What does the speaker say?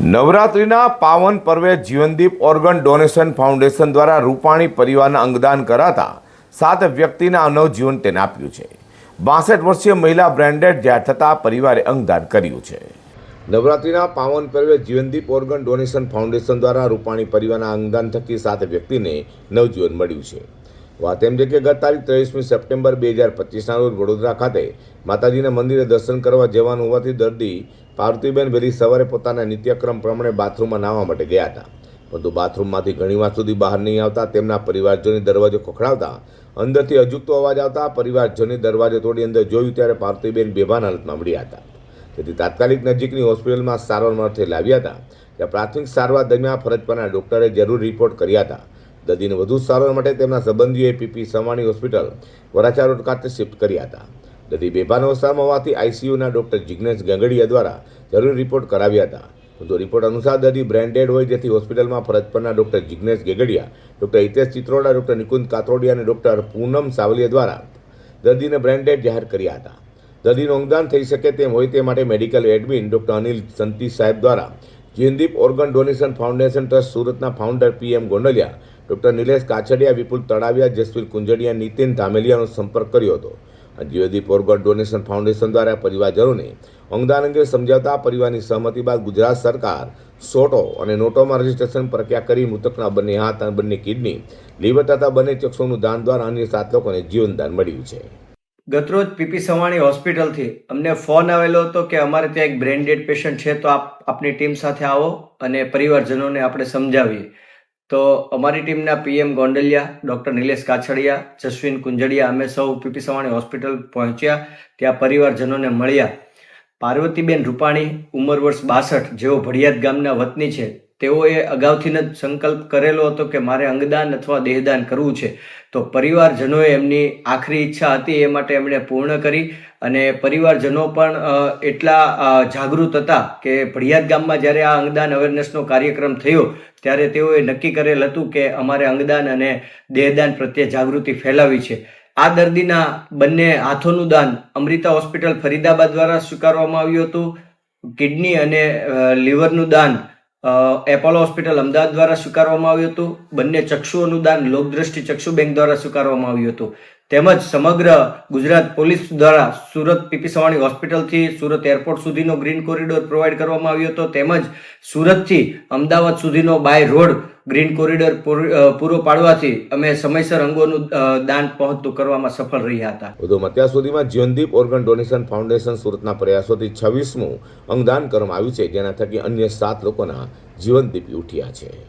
નવરાત્રિના પાવન પર્વે જીવનદીપ ઓર્ગન ડોનેશન ફાઉન્ડેશન દ્વારા રૂપાણી પરિવારના અંગદાન કરાતા સાત વ્યક્તિના નવજીવન તેને આપ્યું છે. બાસઠ વર્ષીય મહિલા બ્રેન્ડેડ જાહેર થતાં પરિવારે અંગદાન કર્યું છે. નવરાત્રિના પાવન પર્વે જીવનદીપ ઓર્ગન ડોનેશન ફાઉન્ડેશન દ્વારા રૂપાણી પરિવારના અંગદાન થકી સાત વ્યક્તિને નવજીવન મળ્યું છે. વાત એમ છે કે ગત તારીખ ત્રેવીસમી સપ્ટેમ્બર બે હજાર પચીસના રોજ વડોદરા ખાતે માતાજીના મંદિરે દર્શન કરવા જવાનું હોવાથી દર્દી પાર્વતીબેન વહેલી સવારે પોતાના નિત્યક્રમ પ્રમાણે બાથરૂમમાં નાહવા માટે ગયા હતા. પરંતુ બાથરૂમમાંથી ઘણી વાર સુધી બહાર નહીં આવતા, તેમના પરિવારજનોએ દરવાજો ખખડાવતા, અંદરથી અજુકતો અવાજ આવતા, પરિવારજનોની દરવાજો તોડી અંદર જોયું ત્યારે પાર્વતીબેન બેભાન હાલતમાં મળ્યા હતા. તેથી તાત્કાલિક નજીકની હોસ્પિટલમાં સારવાર અર્થે લાવ્યા હતા. ત્યાં પ્રાથમિક સારવાર દરમિયાન ફરજ પરના ડોક્ટરે જરૂર રિપોર્ટ કર્યા હતા. દર્દીને વધુ સારવાર માટે તેમના સંબંધીઓએ PP Savani hospital, Varachha road ખાતે શિફ્ટ કર્યા હતા. દર્દી બેભાન અવસ્થામાં હોવાથી આઈસીયુના ડોક્ટર જિજ્ઞેશ ગંગડીયા દ્વારા જરૂરી રિપોર્ટ કરાવ્યા હતા. પરંતુ રિપોર્ટ અનુસાર દર્દી બ્રેન્ડેડ હોય જેથી હોસ્પિટલમાં ફરજ પરના doctor Jignesh Gegadiya, doctor Hitesh Chitroda, doctor Nikunj Katrodiya અને ડોક્ટર પૂનમ સાવલિયા દ્વારા દર્દીને બ્રેન્ડેડ જાહેર કર્યા હતા. દર્દીનું અંગદાન થઈ શકે તેમ હોય તે માટે medical admin doctor Anil Santi સાહેબ દ્વારા Jeendeep organ donation foundation trust સુરતના founder PM Gondaliya doctor Nilesh Kachhadiya, Vipul Talaviya Jasvir Kunjadiya, Nitin ધામેલિયાનો સંપર્ક કર્યો હતો. જીવેદી જીવદીપ ડોનેશન ફાઉન્ડેશન દ્વારા પરિવારજનોને અંગદાન અંગે સમજાવતા પરિવારની સહમતિ બાદ ગુજરાત સરકાર સોટો અને નોટોમાં રજીસ્ટ્રેશન પ્રક્રિયા કરી મૃતકના બંને હાથ અને બંને કિડની લીવર તથા બંને ચક્ષુનું દાન દ્વારા અન્ય સાત લોકોને જીવનદાન મળ્યું છે. ગતરોજ પીપી સવાણી હોસ્પિટલથી અમને ફોન આવેલો હતો કે અમારે ત્યાં એક બ્રેન્ડેડ પેશન્ટ છે, તો આપ આપની ટીમ સાથે આવો અને પરિવારજનોને આપણે સમજાવીએ. તો અમારી ટીમના પીએમ ગોંડલિયા, ડૉક્ટર નિલેશ કાછડિયા, જસ્વિન કુંજડિયા, અમે સૌ પીપી સવાણી હોસ્પિટલ પહોંચ્યા. ત્યાં પરિવારજનોને મળ્યા. પાર્વતીબેન રૂપાણી, ઉંમર વર્ષ બાસઠ, જેઓ ભડિયાદ ગામના વતની છે. તેઓએ અગાઉથી જ સંકલ્પ કરેલો હતો કે મારે અંગદાન અથવા દેહદાન કરવું છે. તો પરિવારજનોએ એમની આખરી ઈચ્છા હતી એ માટે એમણે પૂર્ણ કરી અને પરિવારજનો પણ એટલા જાગૃત હતા કે ભડિયાદ ગામમાં જ્યારે આ અંગદાન અવેરનેસનો કાર્યક્રમ થયો, ત્યારે તેઓએ નક્કી કરેલ હતું કે અમારે અંગદાન અને દેહદાન પ્રત્યે જાગૃતિ ફેલાવી છે. આ દર્દીના બંને હાથોનું દાન અમૃતા હોસ્પિટલ ફરીદાબાદ દ્વારા સ્વીકારવામાં આવ્યું હતું. કિડની અને લિવરનું દાન એપોલો હોસ્પિટલ અમદાવાદ દ્વારા સ્વીકારવામાં આવ્યું હતું. બંને ચક્ષુ અનુદાન લોકદ્રષ્ટિ ચક્ષુ બેંક દ્વારા સ્વીકારવામાં આવ્યું હતું. તેમજ સમગ્ર ગુજરાત પોલીસ દ્વારા સુરત પીપી સવાણી હોસ્પિટલથી સુરત એરપોર્ટ સુધીનો ગ્રીન કોરિડોર પ્રોવાઈડ કરવામાં આવ્યો હતો. તેમજ સુરતથી અમદાવાદ સુધીનો બાય રોડ ગ્રીન કોરિડોર પૂર- પાડવાથી અમે સમયસર અંગોનું દાન પહોંચતું કરવામાં સફળ રહ્યા હતા. વધુમાં અત્યાર સુધીમાં જીવનદીપ ઓર્ગન ડોનેશન ફાઉન્ડેશન સુરતના પ્રયાસોથી છવ્વીસમું અંગદાન કરવામાં આવ્યું છે. જેના થકી અન્ય સાત લોકોના જીવન દીપી ઉઠ્યા છે.